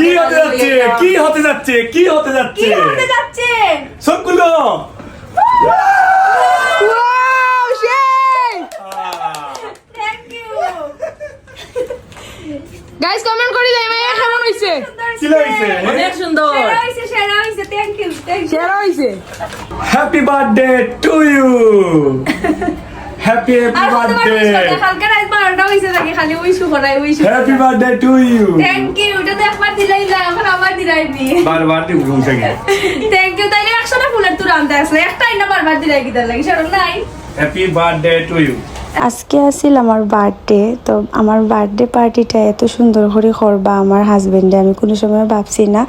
কি হতে যাচ্ছে? কি হতে যাচ্ছে? কি হতে যাচ্ছে? কি হতে যাচ্ছে? সবগুলো! গাইস কমেন্ট করে যাই ভাইয়া কেমন হইছে? কি হয়েছে অনেক সুন্দর। সেরা হইছে সেরা হইছে। থ্যাংক ইউ থ্যাংক ইউ সেরা হইছে। Happy birthday to you happy happy birthday হইছে নাকি? খালি উইশ করাই wish happy birthday to you thank you এটা তো একবার দিলাই না এখন আবার দিলাই নি। বারবার দিব ঘুমছে গিয়ে থ্যাংক ইউ তাইলে একশোটা ফুলের তুর আনতে আসলে একটাই না বারবার দিলাই কি তার লাগে সেরকম নাই। হ্যাপি বার্থডে টু ইউ আজকে আসিল আমার বার্থডে তো আমার বার্থডে পার্টিটা এত সুন্দর করে করবা আমার হাজবেন্ডে আমি কোনো সময় ভাবছি না।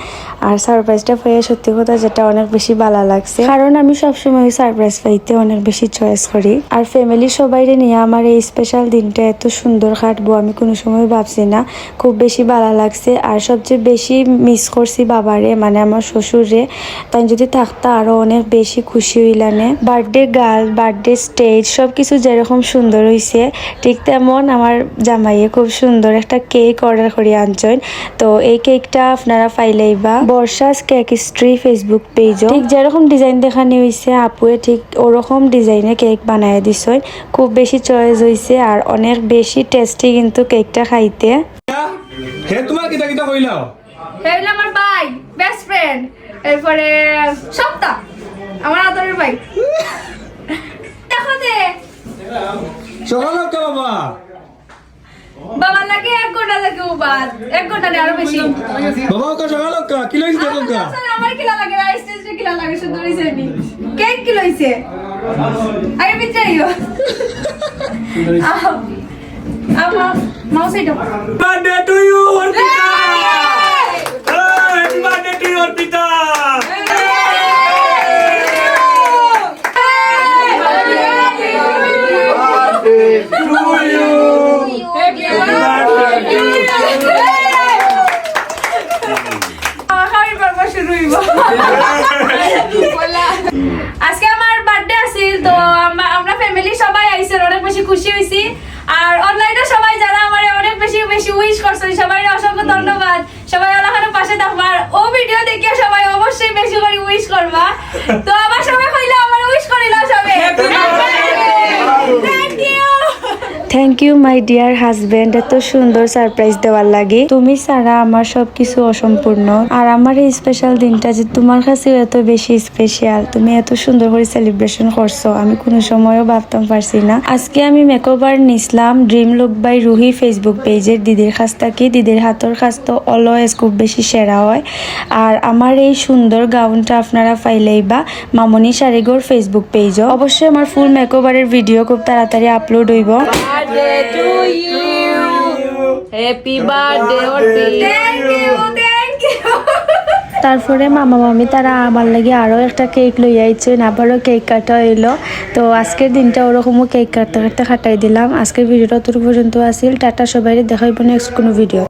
আর সারপ্রাইজটা পেয়ে সত্যি কথা যেটা অনেক বেশি ভালো লাগছে। কারণ আমি সবসময় সারপ্রাইজ পাইতে অনেক বেশি চয়েস করি। আর ফ্যামিলি সবাইরে নিয়ে আমার এই স্পেশাল দিনটা এত সুন্দর কাটবো, আমি কোনো সময় ভাবছি না। খুব বেশি ভালো লাগছে। আর সবচেয়ে বেশি মিস করছি বাবারে মানে আমার শ্বশুরে তাই যদি থাকতো আরও অনেক বেশি খুশি হইলানে। বার্থডে গার্ল বার্থডে স্টেজ সব কিছু যেরকম সুন্দর হয়েছে ঠিক তেমন আমার জামাইয়ে খুব সুন্দর একটা কেক অর্ডার করে আনছেন তো এই কেকটা আপনারা পাইলেইবা বর্ষাস কেক স্ট্রি ফেসবুক পেজও ঠিক যেরকম ডিজাইন দেখানি হয়েছে আপুয়ে ঠিক ওরকম ডিজাইনে কেক বানায় দিছেন খুব বেশি চয়েস হয়েছে আর অনেক বেশি টেস্টি কিন্তু কেকটা খাইতে। হে তোমার কিটা কিটা কইলাও? হলো আমার ভাই বেস্ট ফ্রেন্ড এরপরে সপ্তাহ আমার আদরের ভাই। সকাল কে বাবা। বাবার লাগে এক ঘণ্টা লাগে উবাদ এক ঘণ্টা আরও বেশি। বাবা কা সকাল কা কি লইছ দেখো কা? আমার কিলা লাগে রাইস টেস্টে কিলা লাগে শুধু নি কেক কি লইছে? আগে বিচারিও আমার মাউস এটা birthday to you Arpita. Happy birthday to you Arpita to you খাওয়ার পর্ব শুরু হইব আজকে আমার বার্থডে আছিল, তো আমরা ফ্যামিলি সবাই আইছে অনেক বেশি খুশি হইছি। আর অনলাইনে সবাই যারা আমার অনেক বেশি বেশি উইশ করছেন সবাই অসংখ্য ধন্যবাদ। সবাই ওখানে পাশে থাকবার ও ভিডিও দেখে সবাই অবশ্যই বেশি করে উইশ করবা। তো আবার সবাই কইলে আমার উইশ করিলা সবাই thank you thank you my dear husband এত সুন্দর সারপ্রাইজ দেওয়ার লাগে। তুমি ছাড়া আমার সবকিছু অসম্পূর্ণ। আর আমার এই স্পেশাল দিনটা যে তোমার কাছেও এত বেশি স্পেশাল তুমি এত সুন্দর করে সেলিব্রেশন করছ। আমি কোনো সময়ও ভাবতাম পারছি না। আজকে আমি মেকওভার নিছিলাম dream look by Ruhi Facebook পেজের দিদির কাছ থেকে দিদির হাতের কাছ তো অলওয়েজ খুব বেশি সেরা হয়। আর আমার এই সুন্দর গাউনটা আপনারা পাইলেই বা মামনি শাড়িগোর ফেসবুক পেজও অবশ্যই আমার ফুল মেকওভারের ভিডিও খুব তাড়াতাড়ি আপলোড হইব। Birthday to you. Happy birthday, Orpi. Thank you, thank you. তারপরে মামা মামি তারা আমার লাগে আরও একটা কেক লই আইছেন আবারও কেক কাটা এলো তো আজকের দিনটা ওরকমও কেক কাটতে কাটতে খাটাই দিলাম আজকের ভিডিওটা তোর পর্যন্ত আসিল টাটা সবাই দেখাইব নেক্সট কোনো ভিডিও